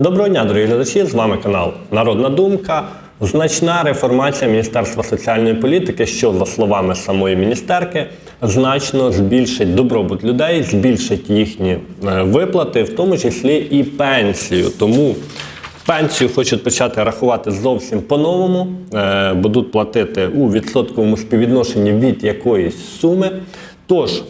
Доброго дня, дорогі глядачі! З вами канал Народна Думка. Значна реформація Міністерства соціальної політики, що, за словами самої міністерки, значно збільшить добробут людей, збільшить їхні е, виплати, в тому числі і пенсію. Тому пенсію хочуть почати рахувати зовсім по-новому, е, будуть платити у відсотковому співвідношенні від якоїсь суми. Тож,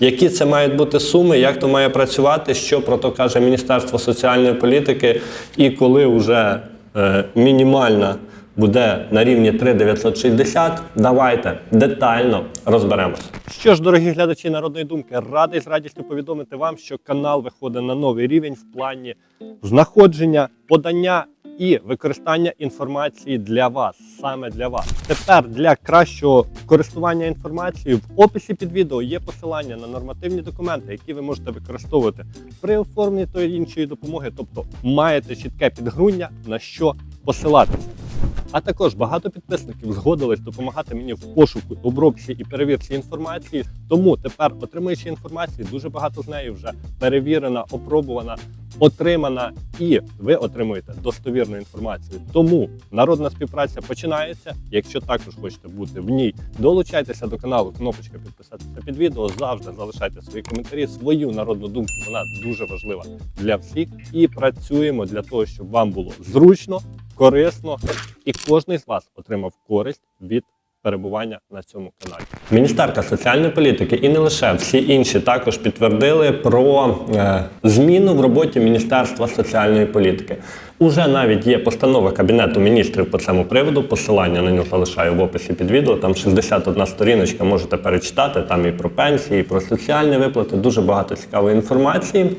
які це мають бути суми, як то має працювати, що про то каже Міністерство соціальної політики, і коли вже е, мінімальна буде на рівні 3,960, давайте детально розберемося. Що ж, дорогі глядачі народної думки, радий з радістю повідомити вам, що канал виходить на новий рівень в плані знаходження, подання і використання інформації для вас, саме для вас. Тепер для кращого користування інформацією в описі під відео є посилання на нормативні документи, які ви можете використовувати при оформленні тої іншої допомоги, тобто маєте чітке підґруння на що посилатися. А також багато підписників згодились допомагати мені в пошуку, обробці і перевірці інформації. Тому тепер, отримуючи інформацію, дуже багато з неї вже перевірена, опробувана, отримана, і ви отримуєте достовірну інформацію. Тому народна співпраця починається. Якщо також хочете бути в ній, долучайтеся до каналу, кнопочка підписатися під відео. Завжди залишайте свої коментарі, свою народну думку. Вона дуже важлива для всіх. І працюємо для того, щоб вам було зручно, корисно, і кожен з вас отримав користь від перебування на цьому каналі. Міністерка соціальної політики і не лише всі інші також підтвердили про е, зміну в роботі Міністерства соціальної політики. Уже навіть є постанова Кабінету міністрів по цьому приводу. Посилання на нього залишаю в описі під відео. Там 61 сторіночка можете перечитати. Там і про пенсії, і про соціальні виплати. Дуже багато цікавої інформації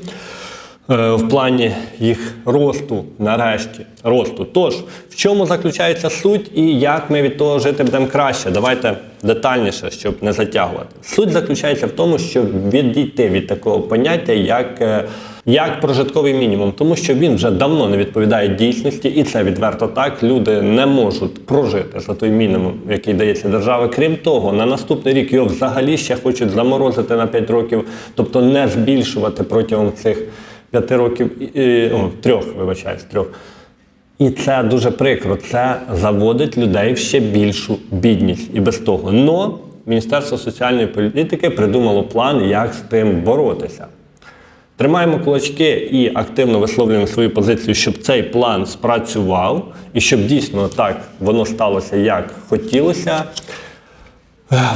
в плані їх росту, нарешті, росту. Тож, в чому заключається суть і як ми від того жити будемо краще? Давайте детальніше, щоб не затягувати. Суть заключається в тому, щоб відійти від такого поняття, як, е, як прожитковий мінімум, тому що він вже давно не відповідає дійсності, і це відверто так. Люди не можуть прожити за той мінімум, який дається держави. Крім того, на наступний рік його взагалі ще хочуть заморозити на 5 років, тобто не збільшувати протягом цих п'яти років, і, о, трьох, вибачаюсь, трьох. І це дуже прикро. Це заводить людей в ще більшу бідність. І без того. Но Міністерство соціальної політики придумало план, як з тим боротися. Тримаємо кулачки і активно висловлюємо свою позицію, щоб цей план спрацював і щоб дійсно так воно сталося, як хотілося.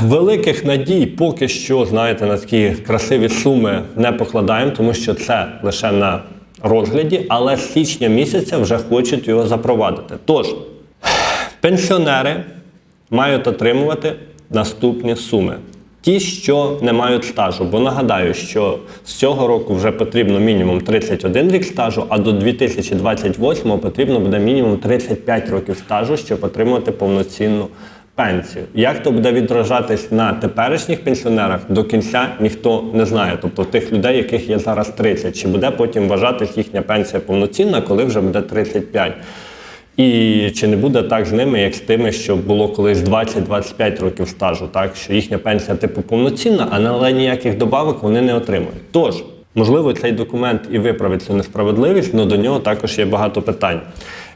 Великих надій поки що, знаєте, на такі красиві суми не покладаємо, тому що це лише на розгляді, але з січня місяця вже хочуть його запровадити. Тож, пенсіонери мають отримувати наступні суми. Ті, що не мають стажу, бо нагадаю, що з цього року вже потрібно мінімум 31 рік стажу, а до 2028 потрібно буде мінімум 35 років стажу, щоб отримати повноцінну пенсію. Як то буде відражатись на теперішніх пенсіонерах, до кінця ніхто не знає. Тобто тих людей, яких є зараз 30, чи буде потім вважатись їхня пенсія повноцінна, коли вже буде 35. І чи не буде так з ними, як з тими, що було колись 20-25 років стажу, так що їхня пенсія типу повноцінна, але ніяких добавок вони не отримують. Тож, можливо, цей документ і виправить цю несправедливість, але до нього також є багато питань.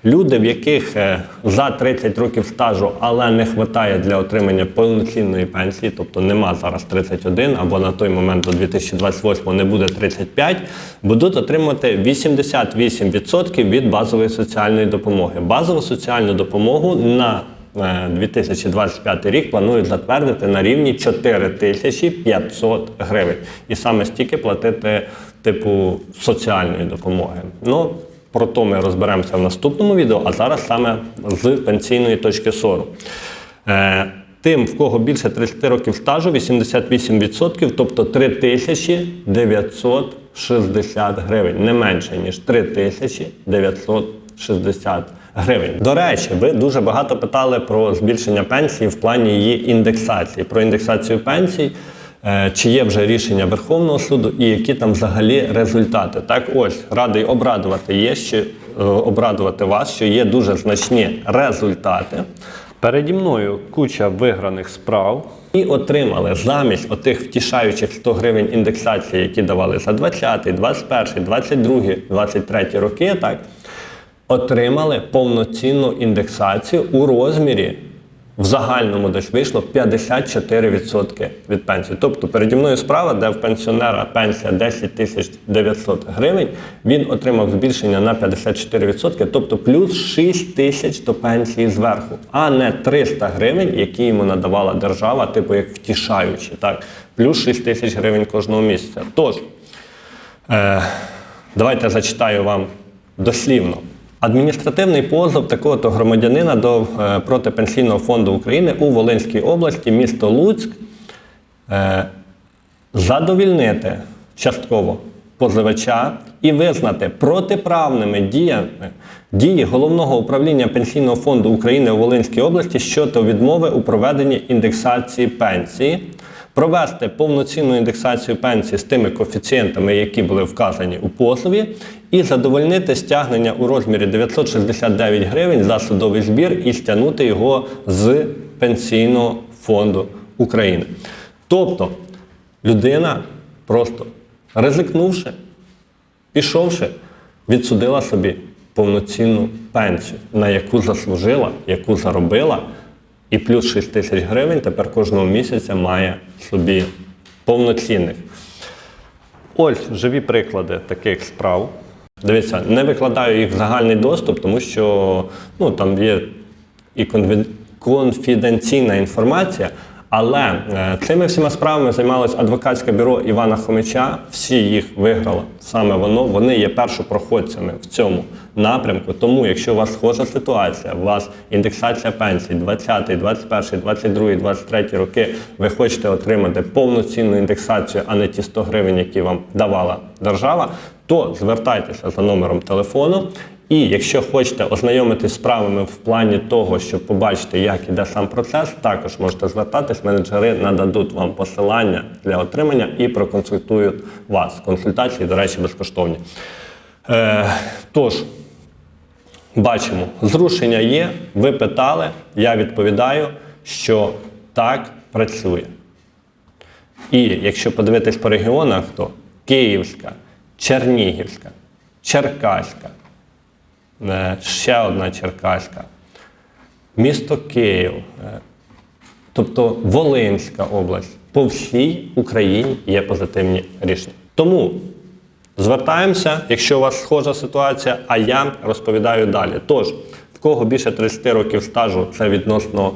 Люди, в яких е, за 30 років стажу, але не вистачає для отримання повноцінної пенсії, тобто нема зараз 31, або на той момент до 2028 не буде 35, будуть отримувати 88% від базової соціальної допомоги. Базову соціальну допомогу на 2025 рік планують затвердити на рівні 4500 гривень. І саме стільки платити типу соціальної допомоги. Ну, про то ми розберемося в наступному відео, а зараз саме з пенсійної точки зору. Е, тим, в кого більше 30 років стажу, 88%, тобто 3960 гривень, не менше, ніж 3960 гривень. До речі, ви дуже багато питали про збільшення пенсії в плані її індексації, про індексацію пенсій. Е, Чи є вже рішення Верховного суду і які там взагалі результати? Так, ось радий обрадувати є ще е, обрадувати вас, що є дуже значні результати. Переді мною куча виграних справ. І отримали замість отих втішаючих 100 гривень індексації, які давали за 20, 21, 22, 23 роки, так, отримали повноцінну індексацію у розмірі в загальному десь вийшло 54% від пенсії. Тобто переді мною справа, де в пенсіонера пенсія 10 тисяч 900 гривень, він отримав збільшення на 54%, тобто плюс 6 тисяч до пенсії зверху, а не 300 гривень, які йому надавала держава, типу як втішаючі, так, плюс 6 тисяч гривень кожного місяця. Тож, Е, давайте зачитаю вам дослівно. Адміністративний позов такого-то громадянина до е, проти Пенсійного фонду України у Волинській області, місто Луцьк, е, задовільнити частково позивача і визнати протиправними діями дії головного управління Пенсійного фонду України у Волинській області щодо відмови у проведенні індексації пенсії, провести повноцінну індексацію пенсії з тими коефіцієнтами, які були вказані у позові, і задовольнити стягнення у розмірі 969 гривень за судовий збір і стягнути його з Пенсійного фонду України. Тобто людина просто ризикнувши, пішовши, відсудила собі повноцінну пенсію, на яку заслужила, яку заробила, і плюс 6 тисяч гривень тепер кожного місяця має собі повноцінних. Ось живі приклади таких справ. Дивіться, не викладаю їх в загальний доступ, тому що ну, там є і конфіденційна інформація. Але е, цими всіма справами займалось адвокатське бюро Івана Хомича. Всі їх виграло саме воно. Вони є першопроходцями в цьому напрямку. Тому, якщо у вас схожа ситуація, у вас індексація пенсій 20, 21, 22, 23 роки, ви хочете отримати повноцінну індексацію, а не ті 100 гривень, які вам давала держава, то звертайтеся за номером телефону. І якщо хочете ознайомитись з справами в плані того, щоб побачити, як іде сам процес, також можете звертатись. Менеджери нададуть вам посилання для отримання і проконсультують вас. Консультації, до речі, безкоштовні. Е, тож, бачимо, зрушення є. Ви питали, я відповідаю, що так працює. І якщо подивитись по регіонах, то Київська, Чернігівська, Черкаська, ще одна Черкаська, місто Київ, е, тобто Волинська область. По всій Україні є позитивні рішення. Тому звертаємося, якщо у вас схожа ситуація, а я розповідаю далі. Тож, в кого більше 30 років стажу, це відносно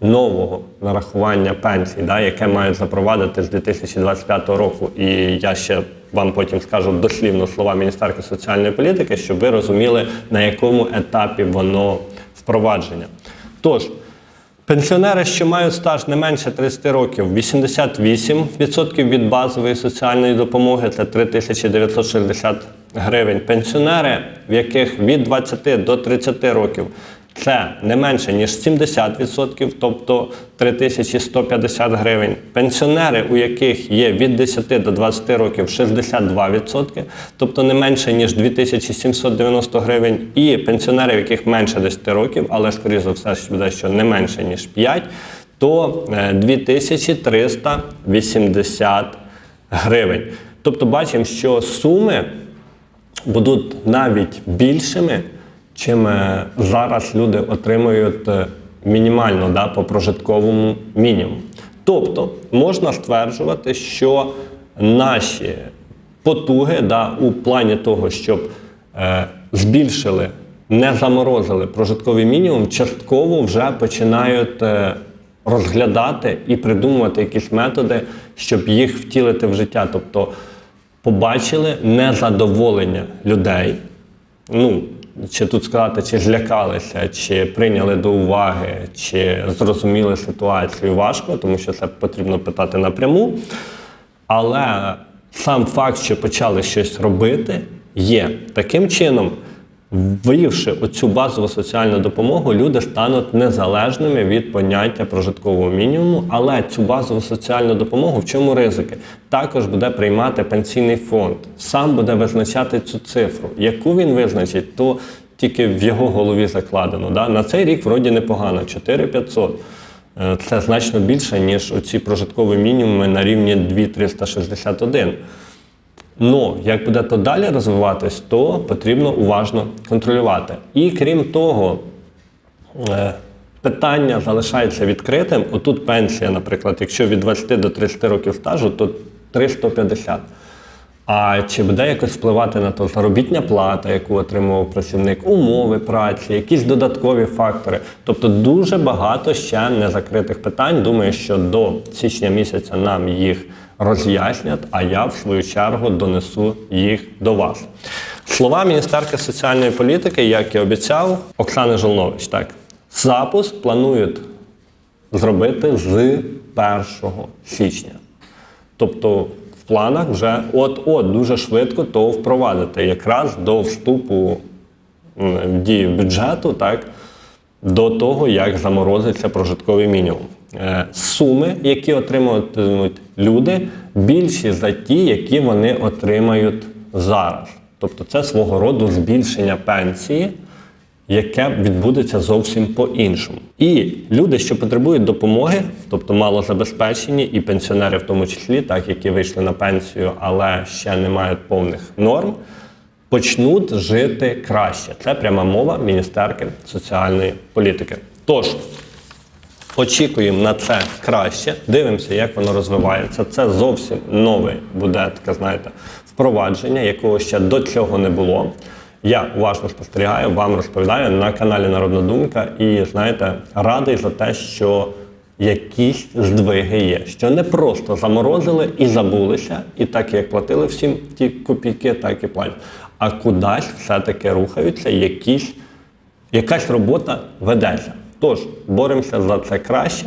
нового нарахування пенсій, да, яке мають запровадити з 2025 року. І я ще вам потім скажу дослівно слова Міністерства соціальної політики, щоб ви розуміли, на якому етапі воно впровадження. Тож, Пенсіонери, що мають стаж не менше 30 років, 88% від базової соціальної допомоги це 3960 гривень. Пенсіонери, в яких від 20 до 30 років це не менше ніж 70%, тобто 3150 гривень. Пенсіонери, у яких є від 10 до 20 років 62%, тобто не менше ніж 2790 гривень. І пенсіонери, в яких менше 10 років, але скоріше за все буде, що не менше ніж 5, то е, 2380 гривень. Тобто бачимо, що суми будуть навіть більшими, чим е, зараз люди отримують е, мінімально да, по прожитковому мінімуму. Тобто можна стверджувати, що наші потуги да, у плані того, щоб е, збільшили, не заморозили прожитковий мінімум, частково вже починають е, розглядати і придумувати якісь методи, щоб їх втілити в життя. Тобто побачили незадоволення людей. Ну, чи тут сказати, чи злякалися, чи прийняли до уваги, чи зрозуміли ситуацію важко, тому що це потрібно питати напряму. Але сам факт, що почали щось робити, є. Таким чином, ввівши оцю базову соціальну допомогу, люди стануть незалежними від поняття прожиткового мінімуму. Але цю базову соціальну допомогу в чому ризики? Також буде приймати пенсійний фонд. Сам буде визначати цю цифру. Яку він визначить, то тільки в його голові закладено. Да? На цей рік вроді непогано, 4500. Е, Це значно більше, ніж оці прожиткові мінімуми на рівні 2361. Ну, як буде то далі розвиватись, то потрібно уважно контролювати. І крім того, е, питання залишається відкритим. Отут пенсія, наприклад, якщо від 20 до 30 років стажу, то 350. А чи буде якось впливати на то заробітня плата, яку отримував працівник, умови праці, якісь додаткові фактори? Тобто дуже багато ще незакритих питань. Думаю, що до січня місяця нам їх роз'яснять, а я в свою чергу донесу їх до вас. Слова міністерки соціальної політики, як і обіцяв, Оксани Жолнович, так запуск планують зробити з 1 січня. Тобто в планах вже от-от дуже швидко то впровадити, якраз до вступу в дію бюджету, так, до того, як заморозиться прожитковий мінімум. Е, Суми, які отримуватимуть люди, більші за ті, які вони отримають зараз. Тобто це свого роду збільшення пенсії яке відбудеться зовсім по-іншому. І люди, що потребують допомоги, тобто малозабезпечені, і пенсіонери в тому числі, так які вийшли на пенсію, але ще не мають повних норм, почнуть жити краще. Це пряма мова міністерки соціальної політики. Тож. Очікуємо на це краще, дивимося, як воно розвивається. Це зовсім нове буде таке, знаєте, впровадження, якого ще до цього не було. Я уважно спостерігаю, вам розповідаю на каналі Народна Думка і знаєте, радий за те, що якісь здвиги є, що не просто заморозили і забулися, і так як платили всім ті копійки, так і платять. А кудись все-таки рухаються, якісь якась робота ведеться. Тож боремося за це краще.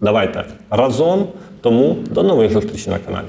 Давайте разом. Тому до нових зустрічей на каналі.